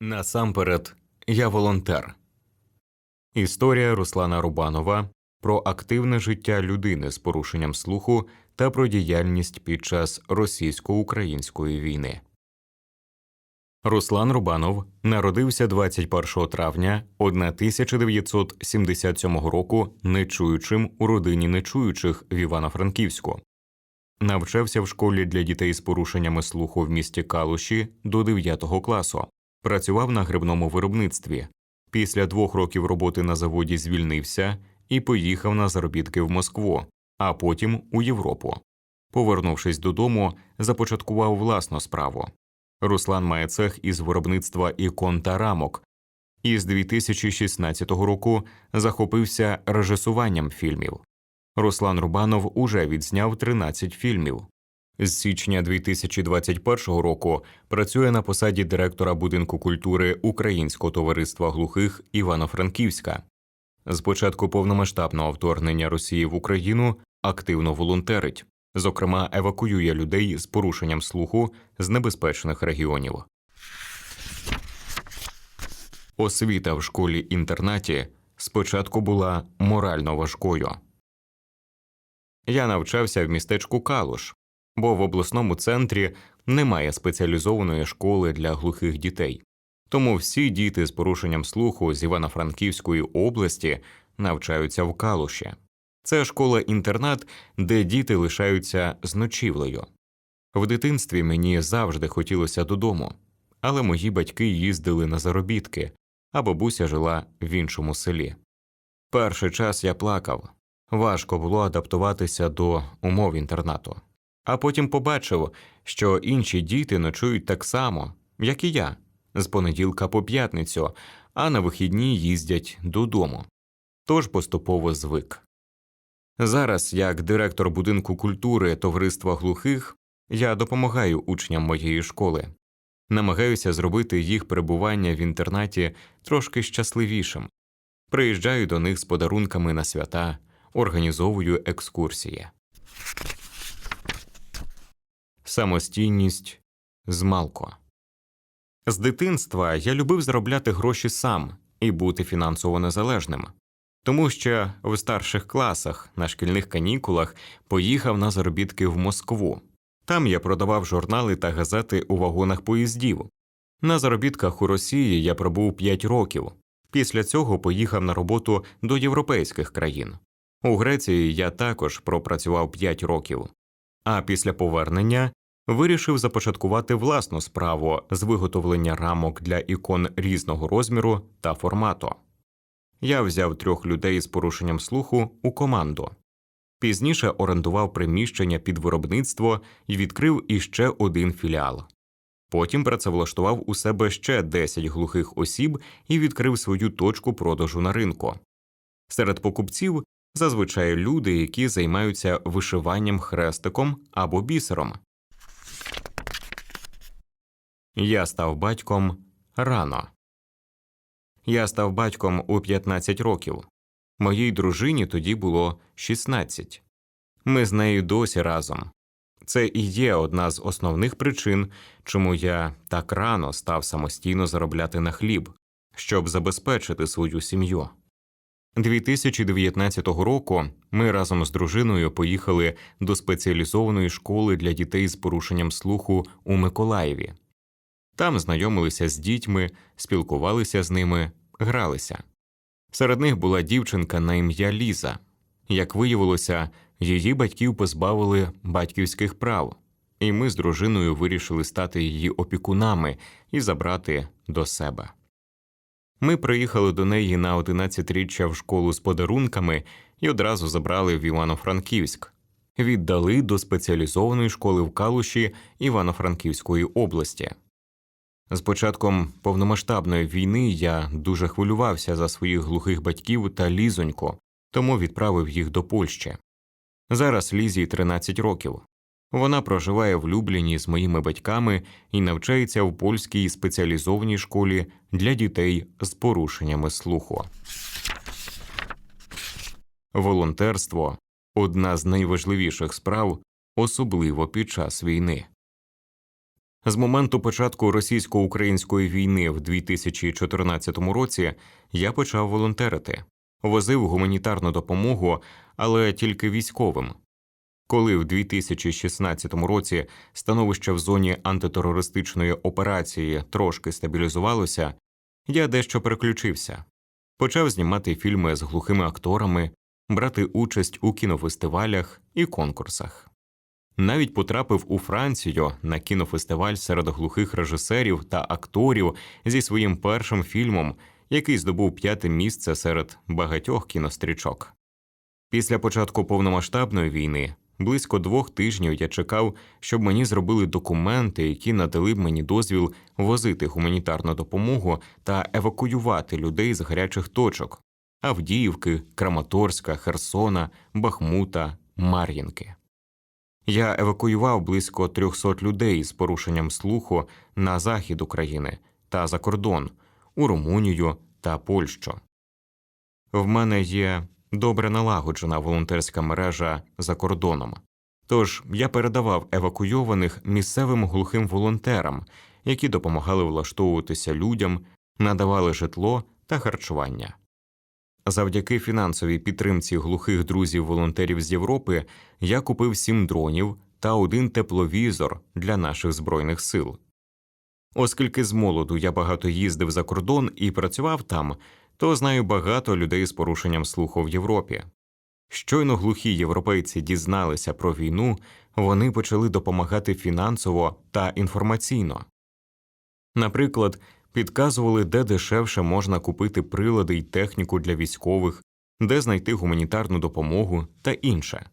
Насамперед, я волонтер. Історія Руслана Рубанова про активне життя людини з порушенням слуху та про діяльність під час російсько-української війни. Руслан Рубанов народився 21 травня 1977 року нечуючим у родині нечуючих в Івано-Франківську. Навчався в школі для дітей з порушеннями слуху в місті Калуші до 9 класу. Працював на грибному виробництві. Після двох років роботи на заводі звільнився і поїхав на заробітки в Москву, а потім у Європу. Повернувшись додому, започаткував власну справу. Руслан має цех із виробництва ікон та рамок. І з 2016 року захопився режисуванням фільмів. Руслан Рубанов уже відзняв 13 фільмів. З січня 2021 року працює на посаді директора будинку культури Українського товариства глухих Івано-Франківська. З початку повномасштабного вторгнення Росії в Україну активно волонтерить, зокрема, евакуює людей з порушенням слуху з небезпечних регіонів. Освіта в школі інтернаті спочатку була морально важкою. Я навчався в містечку Калуш, бо в обласному центрі немає спеціалізованої школи для глухих дітей. Тому всі діти з порушенням слуху з Івано-Франківської області навчаються в Калуші. Це школа-інтернат, де діти лишаються з ночівлею. В дитинстві мені завжди хотілося додому, але мої батьки їздили на заробітки, а бабуся жила в іншому селі. Перший час я плакав, важко було адаптуватися до умов інтернату, а потім побачив, що інші діти ночують так само, як і я, з понеділка по п'ятницю, а на вихідні їздять додому. Тож поступово звик. Зараз, як директор будинку культури товариства глухих, я допомагаю учням моєї школи, намагаюся зробити їх перебування в інтернаті трошки щасливішим, приїжджаю до них з подарунками на свята, організовую екскурсії. Самостійність змалко. З дитинства я любив заробляти гроші сам і бути фінансово незалежним. Тому що в старших класах на шкільних канікулах поїхав на заробітки в Москву. Там я продавав журнали та газети у вагонах поїздів. На заробітках у Росії я пробув 5 років. Після цього поїхав на роботу до європейських країн. У Греції я також пропрацював 5 років, а після повернення вирішив започаткувати власну справу з виготовлення рамок для ікон різного розміру та формату. Я взяв трьох людей з порушенням слуху у команду. Пізніше орендував приміщення під виробництво і відкрив іще один філіал. Потім працевлаштував у себе ще 10 глухих осіб і відкрив свою точку продажу на ринку. Серед покупців зазвичай люди, які займаються вишиванням хрестиком або бісером. Я став батьком рано. Я став батьком у 15 років. Моїй дружині тоді було 16. Ми з нею досі разом. Це і є одна з основних причин, чому я так рано став самостійно заробляти на хліб, щоб забезпечити свою сім'ю. 2019 року ми разом з дружиною поїхали до спеціалізованої школи для дітей з порушенням слуху у Миколаєві. Там знайомилися з дітьми, спілкувалися з ними, гралися. Серед них була дівчинка на ім'я Ліза. Як виявилося, її батьків позбавили батьківських прав, і ми з дружиною вирішили стати її опікунами і забрати до себе. Ми приїхали до неї на 11-річчя в школу з подарунками і одразу забрали в Івано-Франківськ, віддали до спеціалізованої школи в Калуші Івано-Франківської області. З початком повномасштабної війни я дуже хвилювався за своїх глухих батьків та лізонько, тому відправив їх до Польщі. Зараз Лізі 13 років. Вона проживає в Любліні з моїми батьками і навчається в польській спеціалізованій школі для дітей з порушеннями слуху. Волонтерство одна з найважливіших справ, особливо під час війни. З моменту початку російсько-української війни в 2014 році я почав волонтерити, возив гуманітарну допомогу, але тільки військовим. Коли в 2016 році становище в зоні антитерористичної операції трошки стабілізувалося, я дещо переключився, почав знімати фільми з глухими акторами, брати участь у кінофестивалях і конкурсах. Навіть потрапив у Францію на кінофестиваль серед глухих режисерів та акторів зі своїм першим фільмом, який здобув п'яте місце серед багатьох кінострічок. Після початку повномасштабної війни близько двох тижнів я чекав, щоб мені зробили документи, які надали б мені дозвіл возити гуманітарну допомогу та евакуювати людей з гарячих точок Авдіївки, Краматорська, Херсона, Бахмута, Мар'їнки. Я евакуював близько 300 людей з порушенням слуху на захід України та за кордон у Румунію та Польщу. В мене є добре налагоджена волонтерська мережа за кордоном. Тож я передавав евакуйованих місцевим глухим волонтерам, які допомагали влаштовуватися людям, надавали житло та харчування. Завдяки фінансовій підтримці глухих друзів-волонтерів з Європи я купив сім дронів та один тепловізор для наших збройних сил. Оскільки з молоду я багато їздив за кордон і працював там, то знаю багато людей з порушенням слуху в Європі. Щойно глухі європейці дізналися про війну, вони почали допомагати фінансово та інформаційно. Наприклад, підказували, де дешевше можна купити прилади й техніку для військових, де знайти гуманітарну допомогу та інше.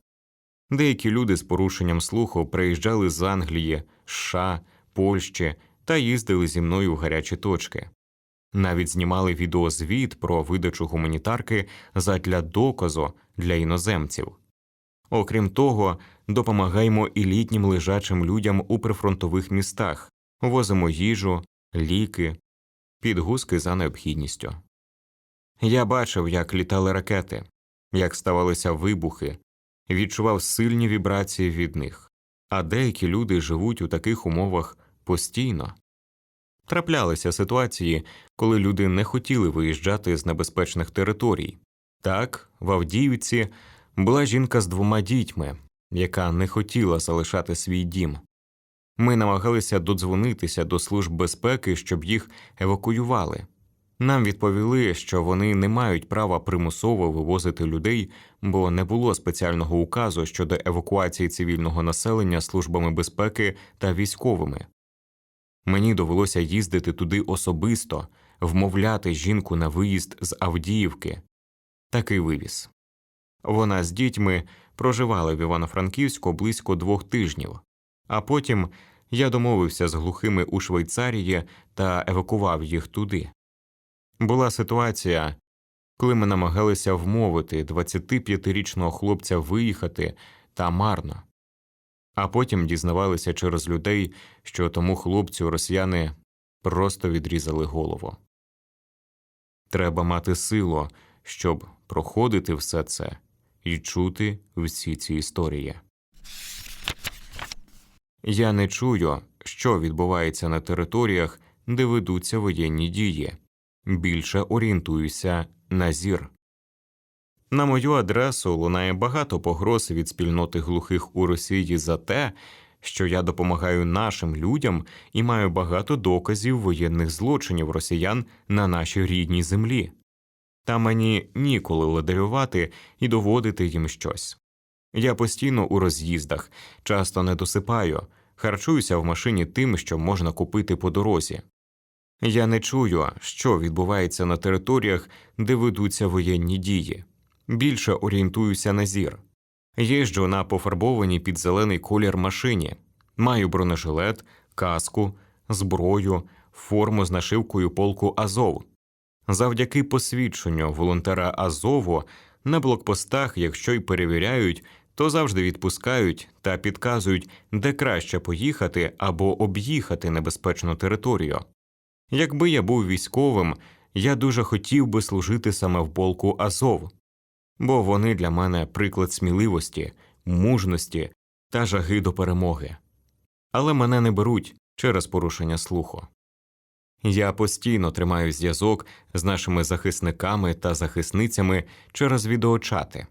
Деякі люди з порушенням слуху приїжджали з Англії, США, Польщі та їздили зі мною в гарячі точки. Навіть знімали відеозвіт про видачу гуманітарки задля доказу для іноземців. Окрім того, допомагаємо і літнім лежачим людям у прифронтових містах, возимо їжу, ліки, підгузки за необхідністю. Я бачив, як літали ракети, як ставалися вибухи, відчував сильні вібрації від них, а деякі люди живуть у таких умовах постійно. Траплялися ситуації, коли люди не хотіли виїжджати з небезпечних територій. Так, в Авдіївці була жінка з двома дітьми, яка не хотіла залишати свій дім. Ми намагалися додзвонитися до служб безпеки, щоб їх евакуювали. Нам відповіли, що вони не мають права примусово вивозити людей, бо не було спеціального указу щодо евакуації цивільного населення службами безпеки та військовими. Мені довелося їздити туди особисто, вмовляти жінку на виїзд з Авдіївки. Такий вивіз. Вона з дітьми проживала в Івано-Франківську близько двох тижнів, а потім я домовився з глухими у Швейцарії та евакував їх туди. Була ситуація, коли ми намагалися вмовити 25-річного хлопця виїхати та марно, а потім дізнавалися через людей, що тому хлопцю росіяни просто відрізали голову. Треба мати силу, щоб проходити все це і чути всі ці історії. Я не чую, що відбувається на територіях, де ведуться воєнні дії, більше орієнтуюся на зір. На мою адресу лунає багато погроз від спільноти глухих у Росії за те, що я допомагаю нашим людям і маю багато доказів воєнних злочинів росіян на нашій рідній землі. Та мені ніколи ладарювати і доводити їм щось. Я постійно у роз'їздах, часто не досипаю, харчуюся в машині тим, що можна купити по дорозі. Я не чую, що відбувається на територіях, де ведуться воєнні дії. Більше орієнтуюся на зір. Їжджу на пофарбованій під зелений колір машині, маю бронежилет, каску, зброю, форму з нашивкою полку Азов. Завдяки посвідченню волонтера Азову на блокпостах, якщо й перевіряють, то завжди відпускають та підказують, де краще поїхати або об'їхати небезпечну територію. Якби я був військовим, я дуже хотів би служити саме в полку Азов, бо вони для мене приклад сміливості, мужності та жаги до перемоги. Але мене не беруть, через порушення слуху. Я постійно тримаю зв'язок з нашими захисниками та захисницями через відеочати.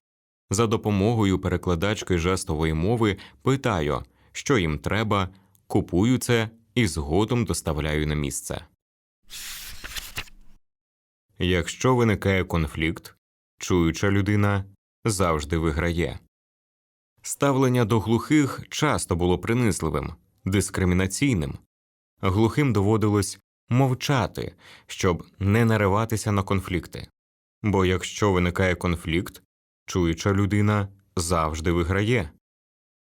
За допомогою перекладачки жестової мови питаю, що їм треба, купую це і згодом доставляю на місце. Якщо виникає конфлікт, чуюча людина завжди виграє. Ставлення до глухих часто було принизливим, дискримінаційним. Глухим доводилось мовчати, щоб не нариватися на конфлікти. Бо якщо виникає конфлікт, чуюча людина завжди виграє.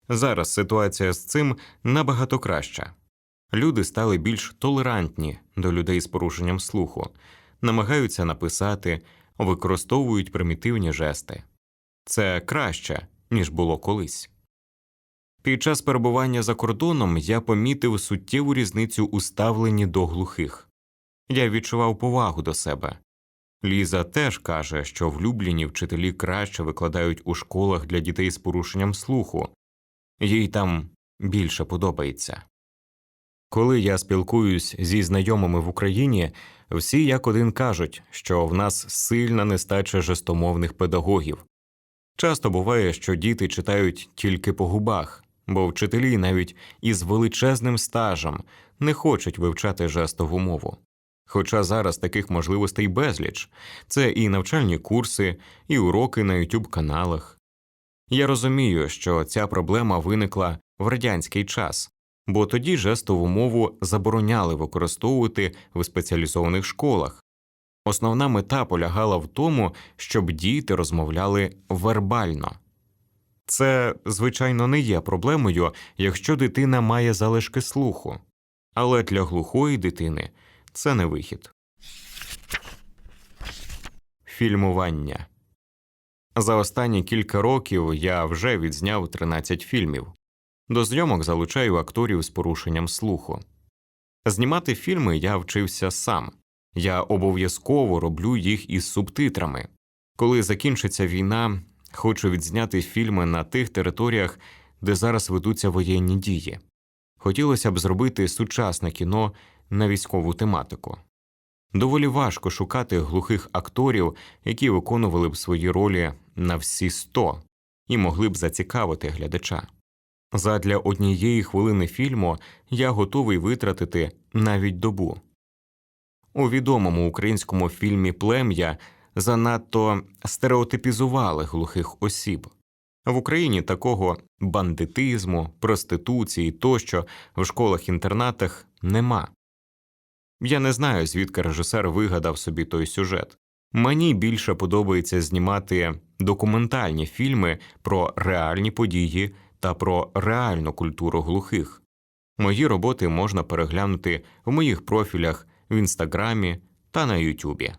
Зараз ситуація з цим набагато краща. Люди стали більш толерантні до людей з порушенням слуху, намагаються написати, використовують примітивні жести. Це краще, ніж було колись. Під час перебування за кордоном я помітив суттєву різницю у ставленні до глухих. Я відчував повагу до себе. Ліза теж каже, що влюблені вчителі краще викладають у школах для дітей з порушенням слуху, їй там більше подобається. Коли я спілкуюсь зі знайомими в Україні, всі як один кажуть, що в нас сильна нестача жестомовних педагогів. Часто буває, що діти читають тільки по губах, бо вчителі навіть із величезним стажем не хочуть вивчати жестову мову. Хоча зараз таких можливостей безліч це і навчальні курси, і уроки на youtube каналах. Я розумію, що ця проблема виникла в радянський час, бо тоді жестову мову забороняли використовувати в спеціалізованих школах. Основна мета полягала в тому, щоб діти розмовляли вербально. Це, звичайно, не є проблемою, якщо дитина має залишки слуху, але для глухої дитини це не вихід. Фільмування за останні кілька років я вже відзняв 13 фільмів. До зйомок залучаю акторів з порушенням слуху. Знімати фільми я вчився сам. Я обов'язково роблю їх із субтитрами. Коли закінчиться війна, хочу відзняти фільми на тих територіях, де зараз ведуться воєнні дії. Хотілося б зробити сучасне кіно на військову тематику. Доволі важко шукати глухих акторів, які виконували б свої ролі на всі сто і могли б зацікавити глядача. Задля однієї хвилини фільму я готовий витратити навіть добу. У відомому українському фільмі Плем'я занадто стереотипізували глухих осіб. В Україні такого бандитизму, проституції тощо в школах інтернатах нема. Я не знаю, звідки режисер вигадав собі той сюжет. Мені більше подобається знімати документальні фільми про реальні події та про реальну культуру глухих. Мої роботи можна переглянути в моїх профілях в інстаграмі та на Ютубі.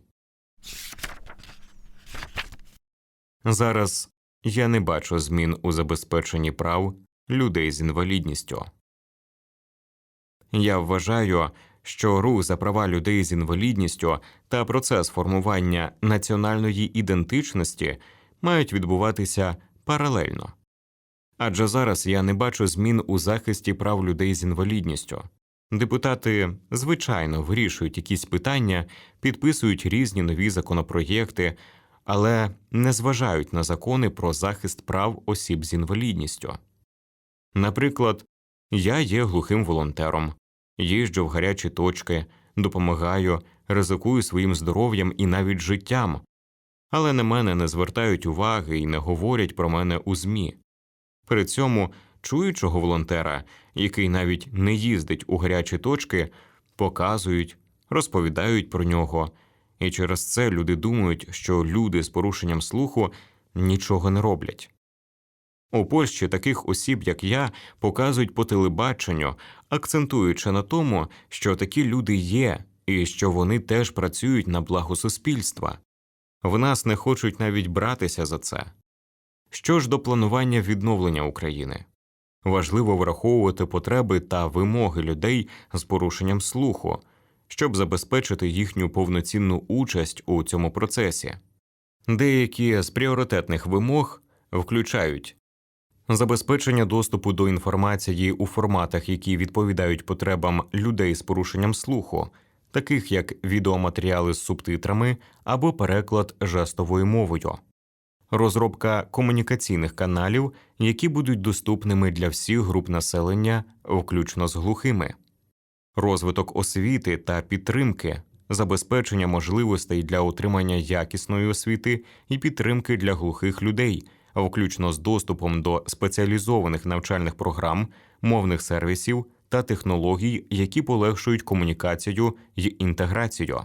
Зараз я не бачу змін у забезпеченні прав людей з інвалідністю. Я вважаю, що рух за права людей з інвалідністю та процес формування національної ідентичності мають відбуватися паралельно. Адже зараз я не бачу змін у захисті прав людей з інвалідністю. Депутати, звичайно, вирішують якісь питання, підписують різні нові законопроєкти, але не зважають на закони про захист прав осіб з інвалідністю. Наприклад, я є глухим волонтером, їжджу в гарячі точки, допомагаю, ризикую своїм здоров'ям і навіть життям, але на мене не звертають уваги і не говорять про мене у ЗМІ. При цьому чуючого волонтера, який навіть не їздить у гарячі точки, показують, розповідають про нього, і через це люди думають, що люди з порушенням слуху нічого не роблять. У Польщі таких осіб, як я, показують по телебаченню, акцентуючи на тому, що такі люди є і що вони теж працюють на благо суспільства. В нас не хочуть навіть братися за це. Що ж до планування відновлення України? Важливо враховувати потреби та вимоги людей з порушенням слуху, щоб забезпечити їхню повноцінну участь у цьому процесі. Деякі з пріоритетних вимог включають забезпечення доступу до інформації у форматах, які відповідають потребам людей з порушенням слуху, таких як відеоматеріали з субтитрами або переклад жестовою мовою, розробка комунікаційних каналів, які будуть доступними для всіх груп населення, включно з глухими, розвиток освіти та підтримки, забезпечення можливостей для отримання якісної освіти і підтримки для глухих людей, включно з доступом до спеціалізованих навчальних програм, мовних сервісів та технологій, які полегшують комунікацію й інтеграцію,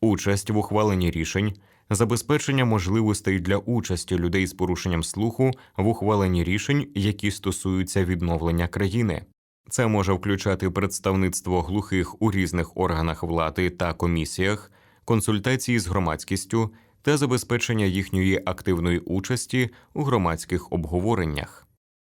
участь в ухваленні рішень, забезпечення можливостей для участі людей з порушенням слуху в ухваленні рішень, які стосуються відновлення країни. Це може включати представництво глухих у різних органах влади та комісіях, консультації з громадськістю та забезпечення їхньої активної участі у громадських обговореннях,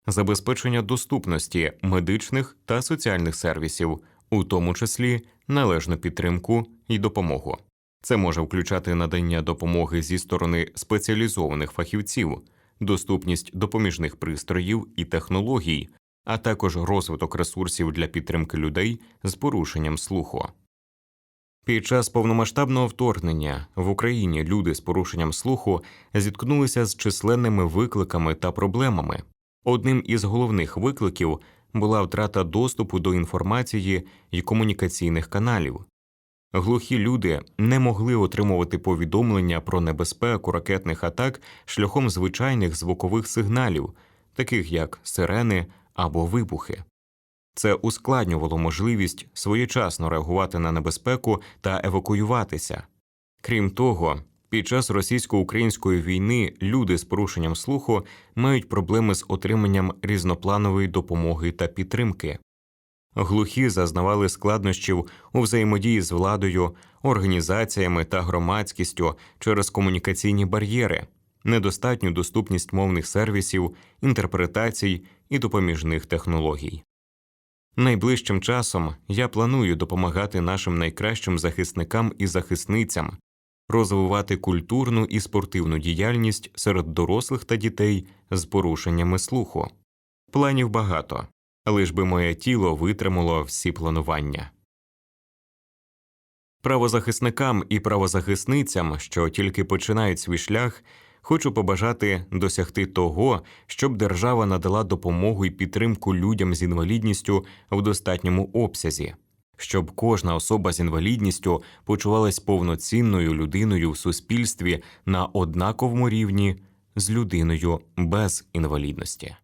забезпечення доступності медичних та соціальних сервісів, у тому числі належну підтримку і допомогу. Це може включати надання допомоги зі сторони спеціалізованих фахівців, доступність допоміжних пристроїв і технологій, а також розвиток ресурсів для підтримки людей з порушенням слуху. Під час повномасштабного вторгнення в Україні люди з порушенням слуху зіткнулися з численними викликами та проблемами. Одним із головних викликів була втрата доступу до інформації і комунікаційних каналів. Глухі люди не могли отримувати повідомлення про небезпеку ракетних атак шляхом звичайних звукових сигналів, таких як сирени або вибухи. Це ускладнювало можливість своєчасно реагувати на небезпеку та евакуюватися. Крім того, під час російсько-української війни люди з порушенням слуху мають проблеми з отриманням різнопланової допомоги та підтримки. Глухі зазнавали складнощів у взаємодії з владою, організаціями та громадськістю через комунікаційні бар'єри, недостатню доступність мовних сервісів, інтерпретацій і допоміжних технологій. Найближчим часом я планую допомагати нашим найкращим захисникам і захисницям розвивати культурну і спортивну діяльність серед дорослих та дітей з порушеннями слуху. Планів багато, лиш би моє тіло витримало всі планування. Правозахисникам і правозахисницям, що тільки починають свій шлях, хочу побажати досягти того, щоб держава надала допомогу і підтримку людям з інвалідністю в достатньому обсязі, щоб кожна особа з інвалідністю почувалась повноцінною людиною в суспільстві на однаковому рівні з людиною без інвалідності.